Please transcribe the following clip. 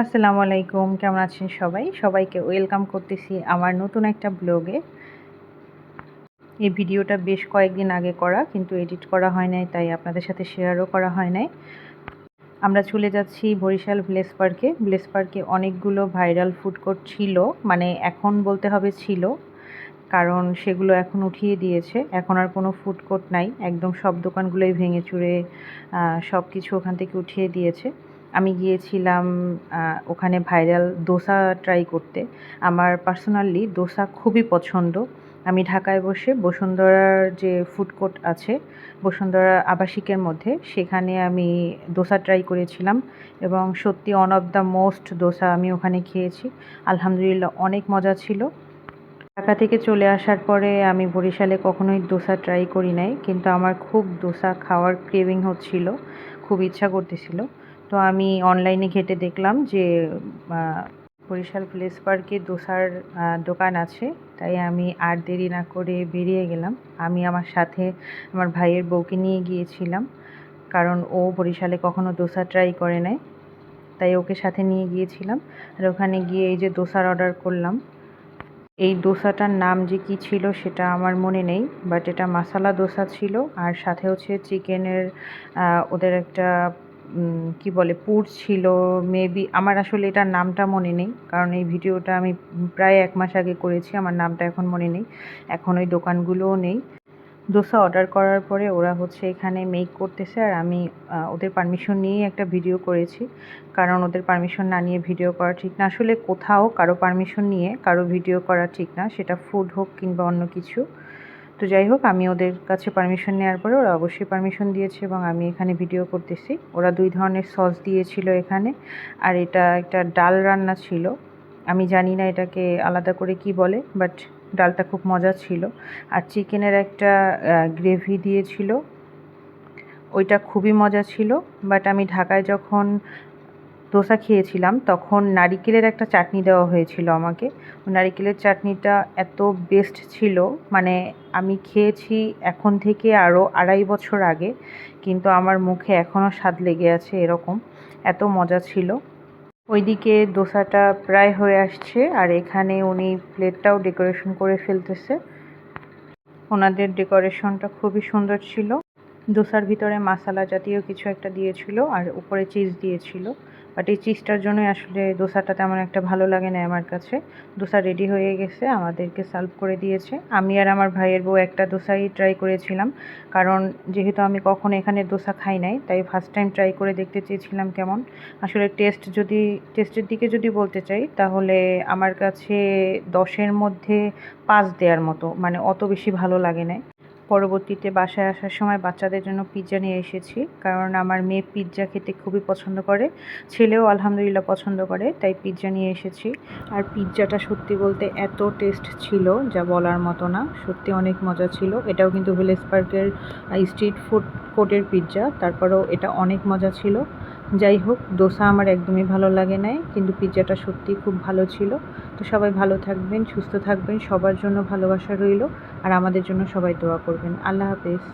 আসসালামু আলাইকুম, কেমন আছেন সবাই? সবাইকে ওয়েলকাম করতেছি আমার নতুন একটা ব্লগে। এই ভিডিওটা বেশ কয়েকদিন আগে করা, কিন্তু এডিট করা হয় নাই, তাই আপনাদের সাথে শেয়ারও করা হয় নাই। আমরা চলে যাচ্ছি বরিশাল ভিলেজ পার্কে। ভিলেজ পার্কে অনেকগুলো ভাইরাল ফুড কোর্ট ছিল মানে এখন বলতে হবে ছিল, কারণ সেগুলো এখন উঠিয়ে দিয়েছে। এখন আর কোনো ফুড কোর্ট নাই, একদম সব দোকানগুলোই ভেঙে চুরে সব কিছু ওখান থেকে উঠিয়ে দিয়েছে। আমি গিয়েছিলাম ওখানে ভাইরাল দোসা ট্রাই করতে। আমার পার্সোনালি দোসা খুবই পছন্দ। আমি ঢাকায় বসে বসুন্ধরার যে ফুড কোর্ট আছে, বসুন্ধরা আবাসিকের মধ্যে, সেখানে আমি দোসা ট্রাই করেছিলাম এবং সত্যি one of the most dosa আমি ওখানে খেয়েছি। আলহামদুলিল্লাহ অনেক মজা ছিল। ঢাকা থেকে চলে আসার পরে আমি বরিশালে কখনোই দোসা ট্রাই করি নাই, কিন্তু আমার খুব দোসা খাওয়ার ক্রেভিং হচ্ছিল, খুব ইচ্ছা করতেছিল। তো আমি অনলাইনে ঘেটে দেখলাম যে বরিশাল প্লেস পার্কে দোসার দোকান আছে। তাই আমি আর দেরি না করে বেরিয়ে গেলাম। আমি আমার সাথে আমার ভাইয়ের বউকে নিয়ে গিয়েছিলাম। কারণ ও বরিশালে কখনো দোসা ট্রাই করে নাই। তাই ওকে সাথে নিয়ে গিয়েছিলাম। আর ওখানে গিয়ে এই যে দোসার অর্ডার করলাম। এই দোসাটার নাম যে কি ছিল সেটা আমার মনে নেই। বাট এটা মাসালা দোসা ছিল। আর সাথে হচ্ছে চিকেনের ওদের একটা কি বলে, পুর ছিল মেবি আমার আসলে এটার নামটা মনে নেই, কারণ এই ভিডিওটা আমি প্রায় এক মাস আগে করেছি, আমার নামটা এখন মনে নেই, এখন ওই দোকানগুলোও নেই। দোসা অর্ডার করার পরে ওরা হচ্ছে এখানে মেক করতেছে, আর আমি ওদের পারমিশন নিয়েই একটা ভিডিও করেছি, কারণ ওদের পারমিশন না নিয়ে ভিডিও করা ঠিক না। আসলে কোথাও কারও পারমিশন নিয়ে কারও ভিডিও করা ঠিক না, সেটা ফুড হোক কিংবা অন্য কিছু। তো যাই হোক, আমি ওদের কাছে পারমিশন নেওয়ার পরে ওরা অবশ্যই পারমিশন দিয়েছে এবং আমি এখানে ভিডিও করতেছি। ওরা দুই ধরনের সস দিয়েছিল এখানে। আর এটা একটা ডাল রান্না ছিল। আমি জানি না এটাকে আলাদা করে কি বলে বাট ডালটা খুব মজা ছিল। আর চিকেনের একটা গ্রেভি দিয়েছিল। ওইটা খুবই মজা ছিল। বাট আমি ঢাকায় যখন দোসা খেয়েছিলাম, তখন নারিকেলের একটা চাটনি দেওয়া হয়েছিল আমাকে। নারিকেলের চাটনিটা এত বেস্ট ছিল মানে আমি খেয়েছি এখন থেকে আরও আড়াই বছর আগে, কিন্তু আমার মুখে এখনও স্বাদ লেগে আছে এরকম, এত মজা ছিল। ওইদিকে দোসাটা প্রায় হয়ে আসছে, আর এখানে উনি প্লেটটাও ডেকোরেশন করে ফেলতেছে। ওনাদের ডেকোরেশনটা খুবই সুন্দর ছিল। দোসার ভিতরে মাসালা জাতীয় কিছু একটা দিয়েছিল আর উপরে চিজ দিয়েছিল। বাট এই চিজটার জন্যই আসলে দোসাটা তেমন একটা ভালো লাগে না আমার কাছে। দোসা রেডি হয়ে গেছে, আমাদেরকে সার্ভ করে দিয়েছে। আমি আর আমার ভাইয়ের বউ একটা দোসাই ট্রাই করেছিলাম, কারণ যেহেতু আমি কখনো এখানে দোসা খাই নাই, তাই ফার্স্ট টাইম ট্রাই করে দেখতে চেয়েছিলাম কেমন। আসলে টেস্ট যদি টেস্টের দিকে যদি বলতে চাই, তাহলে আমার কাছে দশের মধ্যে পাঁচ দেওয়ার মতো মানে অত বেশি ভালো লাগে না পরবর্তীতে বাসায় আসার সময় বাচ্চাদের জন্য পিৎজা নিয়ে এসেছি। কারণ আমার মেয়ে পিৎজা খেতে খুবই পছন্দ করে, ছেলেও আলহামদুলিল্লাহ পছন্দ করে, তাই পিৎজা নিয়ে এসেছি। আর পিৎজাটা সত্যি বলতে এত টেস্ট ছিল যা বলার মতো না, সত্যি অনেক মজা ছিল। এটাও কিন্তু ভিলেজ পার্কের স্ট্রিট ফুড কোর্টের পিৎজা তারপরেও এটা অনেক মজা ছিল। যাই হোক, দোসা আমার একদমই ভালো লাগে নাই, কিন্তু পিৎজাটা সত্যি খুব ভালো ছিল। তো সবাই ভালো থাকবেন, সুস্থ থাকবেন, সবার জন্য ভালোবাসা রইল, আর আমাদের জন্য সবাই দোয়া করবেন। আল্লাহ হাফেজ।